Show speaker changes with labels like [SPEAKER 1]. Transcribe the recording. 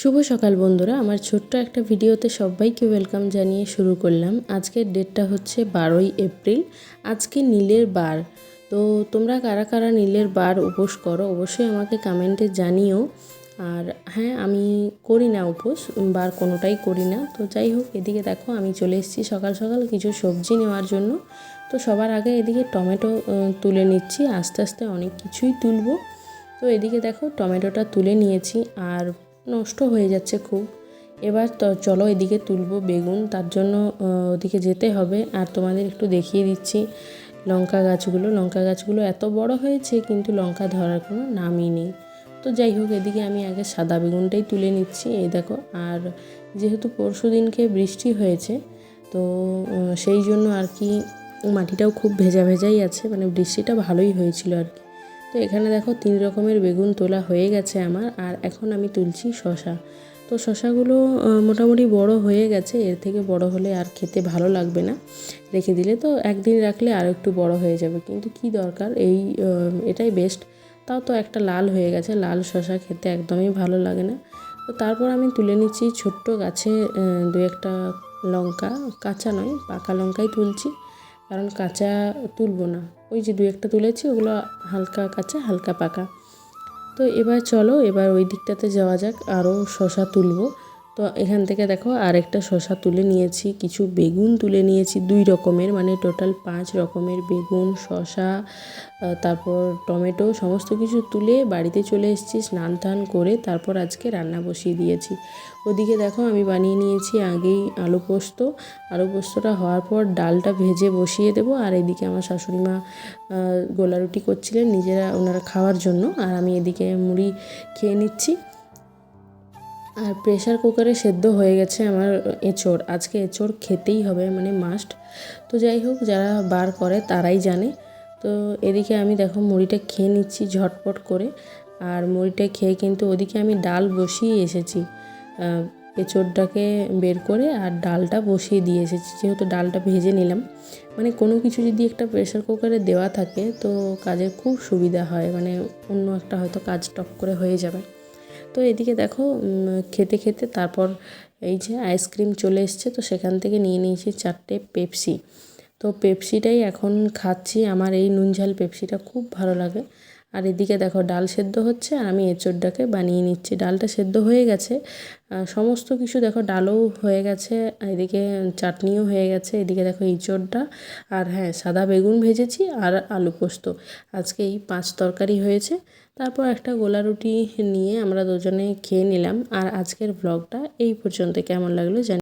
[SPEAKER 1] শুভ সকাল বন্ধুরা, আমার ছোট্ট একটা ভিডিওতে সবাইকে ওয়েলকাম জানিয়ে শুরু করলাম। আজকের ডেটটা হচ্ছে বারোই এপ্রিল, আজকে নীলের বার। তো তোমরা কারা কারা নীলের বার উপোস করো, অবশ্যই আমাকে কমেন্টে জানিও। আর হ্যাঁ আমি করি না উপোস, বার কোনোটাই করি না। তো যাই হোক, এদিকে দেখো, আমি চলে এসেছি সকাল সকাল কিছু সবজি নেওয়ার জন্য। তো সবার আগে এদিকে টমেটো তুলে নিচ্ছি, আস্তে আস্তে অনেক কিছুই তুলবো। তো এদিকে দেখো, টমেটোটা তুলে নিয়েছি। নষ্ট হয়ে যাচ্ছে খুব। এবার তো চলো এদিকে তুলবো বেগুন, তার জন্য ওদিকে যেতে হবে। আর তোমাদের একটু দেখিয়ে দিচ্ছি লঙ্কা গাছগুলো। লঙ্কা গাছগুলো এত বড় হয়েছে, কিন্তু লঙ্কা ধরার কোনো নামই নেই। তো যাই হোক, এদিকে আমি আগে সাদা বেগুনটাই তুলে নিচ্ছি, এই দেখো। আর যেহেতু পরশু দিনকে বৃষ্টি হয়েছে, তো সেই জন্য আর কি মাটিটাও খুব ভেজা ভেজাই আছে। মানে বৃষ্টিটা ভালোই হয়েছিল আর কি। তো এখানে দেখো তিন রকমের বেগুন তোলা হয়ে গেছে আমার, আর এখন আমি তুলছি শশা। তো শশাগুলো মোটামুটি বড় হয়ে গেছে, এর থেকে বড় হলে আর খেতে ভালো লাগবে না। রেখে দিলে তো একদিন রাখলে আর একটু বড় হয়ে যাবে, কিন্তু কি দরকার? এই এটাই বেস্ট তাও তো একটা লাল হয়ে গেছে, লাল শশা খেতে একদমই ভালো লাগে না। তো তারপর আমি তুলে নিচ্ছি ছোট্ট গাছে দু একটা লঙ্কা, কাঁচা নয়, পাকা লঙ্কাই তুলছি। কারণ কাঁচা তুলবো না। ওই যে দু একটা তুলেছি, ওগুলো হালকা কাঁচা, হালকা পাকা। তো এবার চলো, এবার ওই দিকটাতে যাওয়া যাক আরও শশা তুলবো। তো এখান থেকে দেখো আরেকটা শশা তুলে নিয়েছি, কিছু বেগুন তুলে নিয়েছি, দুই রকমের মানে টোটাল পাঁচ রকমের বেগুন শশা তারপর টমেটো, সমস্ত কিছু তুলে বাড়িতে চলে এসেছি, স্নান টান করে তারপর আজকে রান্না বসিয়ে দিয়েছি। ওদিকে দেখো আমি বানিয়ে নিয়েছি আগেই আলু পোস্ত, আলু পোস্তটা হওয়ার পর ডালটা ভেজে বসিয়ে দেবো, আর এদিকে আমার শাশুড়ি মা গোলা রুটি করছিলেন নিজেরা ওনারা খাওয়ার জন্য, আর আমি এদিকে মুড়ি খেয়ে নিচ্ছি। আর প্রেশার কুকারে সেদ্ধ হয়ে গেছে আমার এঁচড়। আজকে এঁচড় খেতেই হবে মানে মাস্ট তো যাই হোক, যারা বার করে তারাই জানে। তো এদিকে আমি দেখো মুড়িটা খেয়ে নিচ্ছি ঝটপট করে। আর মুড়িটা খেয়ে কিন্তু ওদিকে আমি ডাল বসিয়ে এসেছি। এঁচড়টাকে বের করে আর ডালটা বসিয়ে দিয়ে এসেছি। যেহেতু ডালটা ভেজে নিলাম মানে কোনো কিছু যদি একটা প্রেশার কুকারে দেওয়া থাকে তো কাজের খুব সুবিধা হয়। মানে অন্য একটা হয়তো কাজ টপ করে হয়ে যাবে। তো এদিকে দেখো খেতে খেতে তারপর এই যে আইসক্রিম চলে এসছে, তো সেখান থেকে নিয়ে নিয়েছি চারটে পেপসি। তো পেপসিটাই এখন খাচ্ছি, আমার এই নুন ঝাল পেপসিটা খুব ভালো লাগে। আর এদিকে দেখো ডাল সেদ্ধ হচ্ছে আর আমি এঁচোড়টাকে বানিয়ে নিচ্ছি। ডালটা সেদ্ধ হয়ে গেছে। সমস্ত কিছু দেখো ডালও হয়ে গেছে, এদিকে চাটনিও হয়ে গেছে, এদিকে দেখো ইঁচড়টা আর হ্যাঁ সাদা বেগুন ভেজেছি আর আলু পোস্ত। আজকে এই পাঁচ তরকারি হয়েছে। তারপর একটা গোলা রুটি নিয়ে আমরা দুজনে খেয়ে নিলাম। আর আজকের ব্লগটা এই পর্যন্ত। কেমন লাগল জানি